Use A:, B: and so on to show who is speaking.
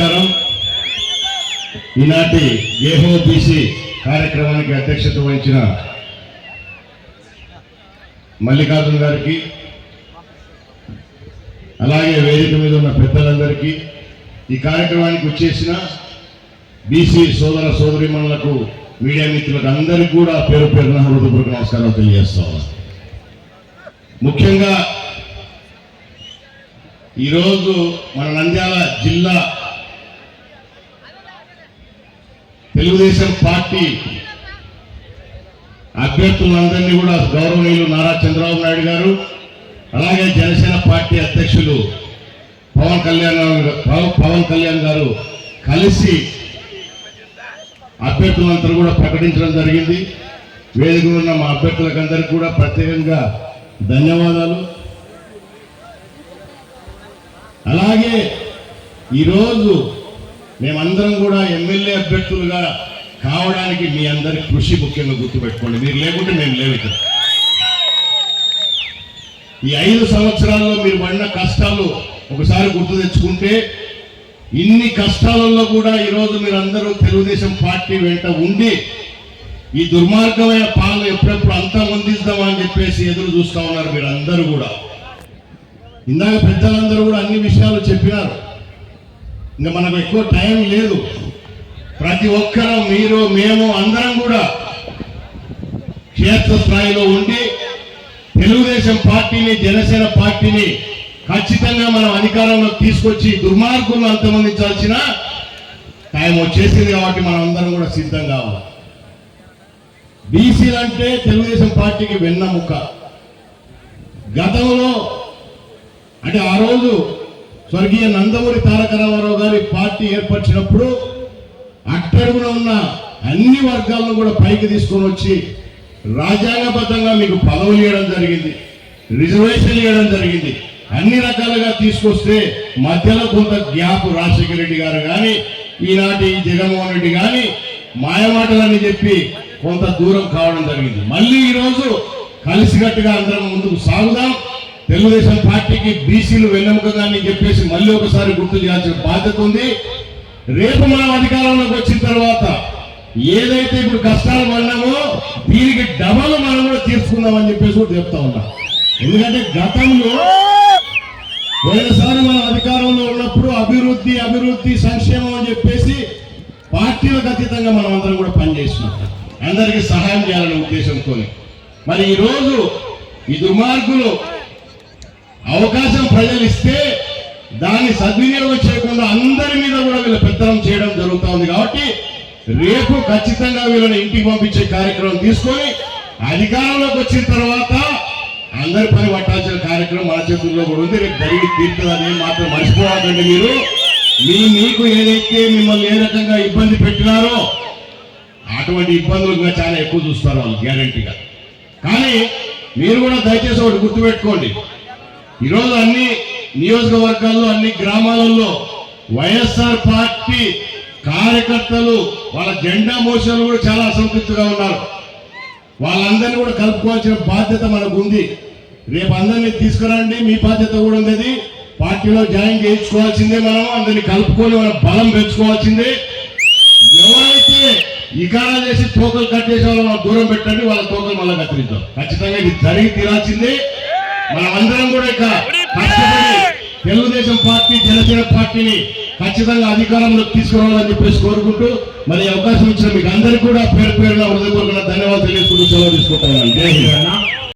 A: నమస్కారం. ఈనాటి గేహో కార్యక్రమానికి అధ్యక్షత వహించిన మల్లికార్జున గారికి అలాగే వేదిక మీద ఉన్న పెద్దలందరికీ ఈ కార్యక్రమానికి వచ్చేసిన బీసీ సోదర సోదరిమణులకు మీడియా మిత్రులకు అందరికీ కూడా పేరు పేరున హృదయపూర్వక నమస్కారాలు తెలియజేస్తా ముఖ్యంగా ఈరోజు మన నంద్యాల జిల్లా తెలుగుదేశం పార్టీ అభ్యర్థులందరినీ కూడా గౌరవనీయులు నారా చంద్రబాబు నాయుడు గారు అలాగే జనసేన పార్టీ అధ్యక్షులు పవన్ కళ్యాణ్ గారు- పవన్ కళ్యాణ్ గారు కలిసి అభ్యర్థులందరూ కూడా ప్రకటించడం జరిగింది. వేదిక ఉన్న మా అభ్యర్థులకందరికీ కూడా ప్రత్యేకంగా ధన్యవాదాలు. అలాగే ఈరోజు మేమందరం కూడా ఎమ్మెల్యే అభ్యర్థులుగా కావడానికి మీ అందరి కృషి ముఖ్యంగా గుర్తుపెట్టుకోండి. మీరు లేకుంటే మేము లేవు ఇక్కడ. ఈ ఐదు సంవత్సరాల్లో మీరు పడిన కష్టాలు ఒకసారి గుర్తు తెచ్చుకుంటే ఇన్ని కష్టాలలో కూడా ఈరోజు మీరందరూ తెలుగుదేశం పార్టీ వెంట ఉండి ఈ దుర్మార్గమైన పాలన ఎప్పుడెప్పుడు అంతమొందిద్దామని చెప్పేసి ఎదురు చూస్తూ ఉన్నారు మీరందరూ కూడా. ఇందాక పెద్దలందరూ కూడా అన్ని విషయాలు చెప్పినారు. ఇంకా మనకు ఎక్కువ టైం లేదు. ప్రతి ఒక్కరూ మీరు మేము అందరం కూడా క్షేత్ర స్థాయిలో ఉండి తెలుగుదేశం పార్టీని జనసేన పార్టీని ఖచ్చితంగా మనం అధికారంలో తీసుకొచ్చి దుర్మార్గులను అంతమందించాల్సిన టైం వచ్చేసింది కాబట్టి మనం అందరం కూడా సిద్ధం కావాలి. బీసీలు అంటే తెలుగుదేశం పార్టీకి వెన్నముక. గతంలో అంటే ఆ రోజు స్వర్గీయ నందమూరి తారక రామారావు గారి పార్టీ ఏర్పరిచినప్పుడు అట్టడుగున ఉన్న అన్ని వర్గాలను కూడా పైకి తీసుకొని వచ్చి రాజ్యాంగబద్ధంగా మీకు పదవులు ఇవ్వడం జరిగింది రిజర్వేషన్ ఇవ్వడం జరిగింది. అన్ని రకాలుగా తీసుకొస్తే మధ్యలో కొంత గ్యాప్ రాజశేఖర రెడ్డి గారు కానీ ఈనాటి జగన్మోహన్ రెడ్డి కానీ మాయమాటలని చెప్పి కొంత దూరం కావడం జరిగింది. మళ్ళీ ఈరోజు కలిసికట్టుగా అందరం ముందుకు సాగుదాం. తెలుగుదేశం పార్టీకి బీసీలు వెన్నెముకగా అని చెప్పేసి మళ్ళీ ఒకసారి గుర్తు చేయాల్సిన బాధ్యత ఉంది. రేపు మనం అధికారంలోకి వచ్చిన తర్వాత ఏదైతే ఇప్పుడు కష్టాలు పడినామో దీనికి డబల్ మనం కూడా తీర్చుకుందామని చెప్పేసి కూడా చెప్తా ఉన్నా. ఎందుకంటే గతంలో పోయినసారి మనం అధికారంలో ఉన్నప్పుడు అభివృద్ధి అభివృద్ధి సంక్షేమం అని చెప్పేసి పార్టీలకు అతీతంగా మనం అందరం కూడా పనిచేసినాం. అందరికీ సహాయం చేయాలనే ఉద్దేశంతో మరి ఈరోజు ఈ దుర్మార్గులు అవకాశం ప్రజలు ఇస్తే దాన్ని సద్వినియోగం చేయకుండా అందరి మీద కూడా వీళ్ళ పెత్తనం చేయడం జరుగుతూ ఉంది కాబట్టి రేపు ఖచ్చితంగా వీళ్ళని ఇంటికి పంపించే కార్యక్రమం తీసుకొని అధికారంలోకి వచ్చిన తర్వాత అందరి పని పట్టాల్సిన కార్యక్రమం మన చేతుల్లో కూడా ఉంది. రేపు జరిగి తీర్చదని మాత్రం మర్చిపోవాలండి మీరు. మీ మీకు ఏదైతే మిమ్మల్ని ఏ రకంగా ఇబ్బంది పెట్టినారో అటువంటి ఇబ్బందులు కూడా చాలా ఎక్కువ చూస్తారు వాళ్ళు గ్యారంటీగా కానీ మీరు కూడా దయచేసి ఒకటి గుర్తుపెట్టుకోండి. ఈరోజు అన్ని నియోజకవర్గాల్లో అన్ని గ్రామాలలో వైఎస్ఆర్ పార్టీ కార్యకర్తలు వాళ్ళ జెండా మోసాలు కూడా చాలా అసంతృప్తిగా ఉన్నారు. వాళ్ళందరినీ కూడా కలుపుకోవాల్సిన బాధ్యత మనకు ఉంది రేపు అందరినీ తీసుకురండి మీ బాధ్యత కూడా ఉంది పార్టీలో జాయిన్ చేయించుకోవాల్సిందే మనం అందరినీ కలుపుకొని మన బలం పెంచుకోవాల్సిందే. ఎవరైతే ఇకారా చేసి తోకలు కట్టేసే వాళ్ళు దూరం పెట్టండి వాళ్ళ తోకలు మళ్ళీ కత్తిరించాం ఖచ్చితంగా ఇది జరిగి తీరాల్సిందే. మనం అందరం కూడా ఇక కష్టపడి తెలుగుదేశం పార్టీ జనసేన పార్టీని ఖచ్చితంగా అధికారంలోకి తీసుకురావాలని చెప్పేసి కోరుకుంటూ మరి అవకాశం ఇచ్చిన మీకు అందరికీ కూడా పేరు పేరున హృదయపూర్వక ధన్యవాదాలు తెలియజేసుకుంటూ సెలవు తీసుకుంటాను.